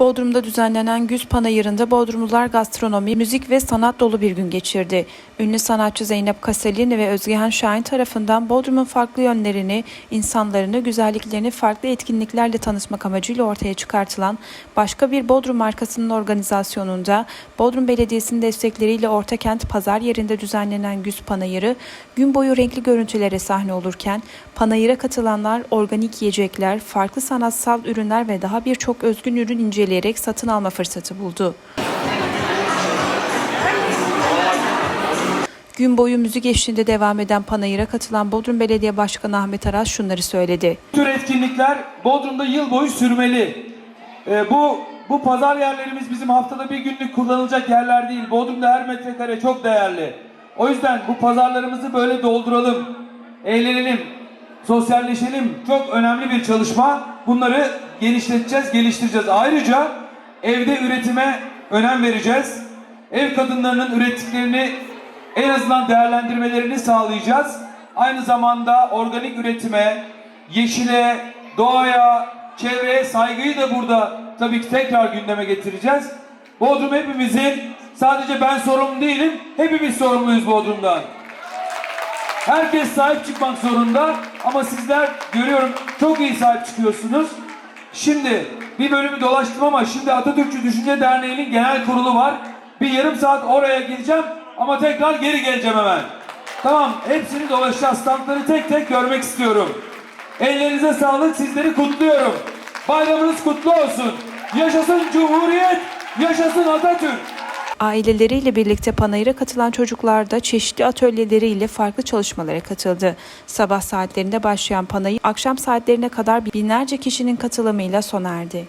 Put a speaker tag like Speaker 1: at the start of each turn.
Speaker 1: Bodrum'da düzenlenen Güz Panayırı'nda Bodrumlular gastronomi, müzik ve sanat dolu bir gün geçirdi. Ünlü sanatçı Zeynep Kaselin ve Özgehan Şahin tarafından Bodrum'un farklı yönlerini, insanlarını, güzelliklerini farklı etkinliklerle tanıtmak amacıyla ortaya çıkartılan başka bir Bodrum markasının organizasyonunda Bodrum Belediyesi'nin destekleriyle Ortakent Pazar yerinde düzenlenen Güz Panayırı gün boyu renkli görüntülere sahne olurken panayıra katılanlar organik yiyecekler, farklı sanatsal ürünler ve daha birçok özgün ürün inceleyerek satın alma fırsatı buldu. Gün boyu müzik eşliğinde devam eden panayıra katılan Bodrum Belediye Başkanı Ahmet Aras şunları söyledi.
Speaker 2: Bu tür etkinlikler Bodrum'da yıl boyu sürmeli. Ee, bu bu pazar yerlerimiz bizim haftada bir günlük kullanılacak yerler değil. Bodrum'da her metrekare çok değerli. O yüzden bu pazarlarımızı böyle dolduralım, eğlenelim, sosyalleşelim. Çok önemli bir çalışma. Bunları genişleteceğiz, geliştireceğiz. Ayrıca evde üretime önem vereceğiz. Ev kadınlarının ürettiklerini en azından değerlendirmelerini sağlayacağız. Aynı zamanda organik üretime, yeşile, doğaya, çevreye saygıyı da burada tabii ki tekrar gündeme getireceğiz. Bodrum hepimizin, sadece ben sorumlu değilim, hepimiz sorumluyuz Bodrum'dan. Herkes sahip çıkmak zorunda ama sizler görüyorum çok iyi sahip çıkıyorsunuz. Şimdi bir bölümü dolaştım ama şimdi Atatürkçü Düşünce Derneği'nin genel kurulu var. Bir yarım saat oraya gideceğim ama tekrar geri geleceğim hemen. Tamam hepsini dolaşacağız. Standları tek tek görmek istiyorum. Ellerinize sağlık sizleri kutluyorum. Bayramınız kutlu olsun. Yaşasın Cumhuriyet, yaşasın Atatürk.
Speaker 1: Aileleriyle birlikte panayıra katılan çocuklar da çeşitli atölyeleriyle farklı çalışmalara katıldı. Sabah saatlerinde başlayan panayır akşam saatlerine kadar binlerce kişinin katılımıyla sona erdi.